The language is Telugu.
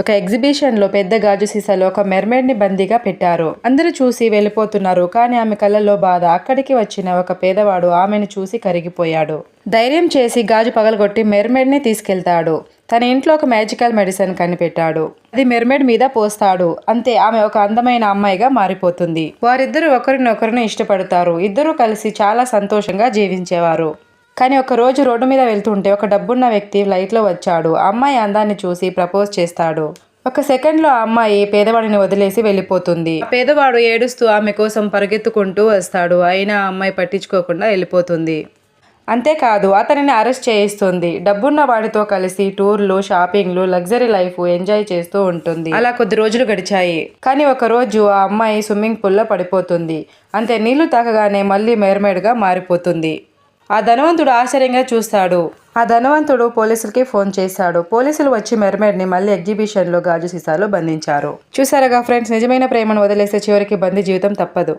ఒక ఎగ్జిబిషన్లో పెద్ద గాజు సీసాలో ఒక మెర్మేడ్ని బందీగా పెట్టారు. అందరూ చూసి వెళ్ళిపోతున్నారు కానీ ఆమె కళ్ళలో బాధ. అక్కడికి వచ్చిన ఒక పేదవాడు ఆమెను చూసి కరిగిపోయాడు. ధైర్యం చేసి గాజు పగలగొట్టి మెర్మేడ్ని తీసుకెళ్తాడు. తన ఇంట్లో ఒక మ్యాజికల్ మెడిసిన్ కనిపెట్టాడు. అది మెర్మేడ్ మీద పోస్తాడు. అంతే ఆమె ఒక అందమైన అమ్మాయిగా మారిపోతుంది. వారిద్దరూ ఒకరినొకరిని ఇష్టపడతారు. ఇద్దరూ కలిసి చాలా సంతోషంగా జీవించేవారు. కానీ ఒక రోజు రోడ్డు మీద వెళ్తుంటే ఒక డబ్బున్న వ్యక్తి లైట్లో వచ్చాడు. అమ్మాయి అందాన్ని చూసి ప్రపోజ్ చేస్తాడు. ఒక సెకండ్లో ఆ అమ్మాయి పేదవాడిని వదిలేసి వెళ్ళిపోతుంది. పేదవాడు ఏడుస్తూ ఆమె కోసం పరిగెత్తుకుంటూ వస్తాడు. అయినా ఆ అమ్మాయి పట్టించుకోకుండా వెళ్ళిపోతుంది. అంతేకాదు అతనిని అరెస్ట్ చేయిస్తుంది. డబ్బున్న వాడితో కలిసి టూర్లు షాపింగ్లు లగ్జరీ లైఫ్ ఎంజాయ్ చేస్తూ ఉంటుంది. అలా కొద్ది రోజులు గడిచాయి. కానీ ఒక రోజు ఆ అమ్మాయి స్విమ్మింగ్ పూల్లో పడిపోతుంది. అంతే నీళ్ళు తాకగానే మళ్ళీ మెర్మేడ్గా మారిపోతుంది. ఆ ధనవంతుడు ఆశ్చర్యంగా చూస్తాడు. ఆ ధనవంతుడు పోలీసులకి ఫోన్ చేశాడు. పోలీసులు వచ్చి మెర్మేడ్ని మళ్ళీ ఎగ్జిబిషన్లో గాజు సీసాలో బంధించారు. చూసారుగా ఫ్రెండ్స్ నిజమైన ప్రేమను వదిలేస్తే చివరికి బందీ జీవితం తప్పదు.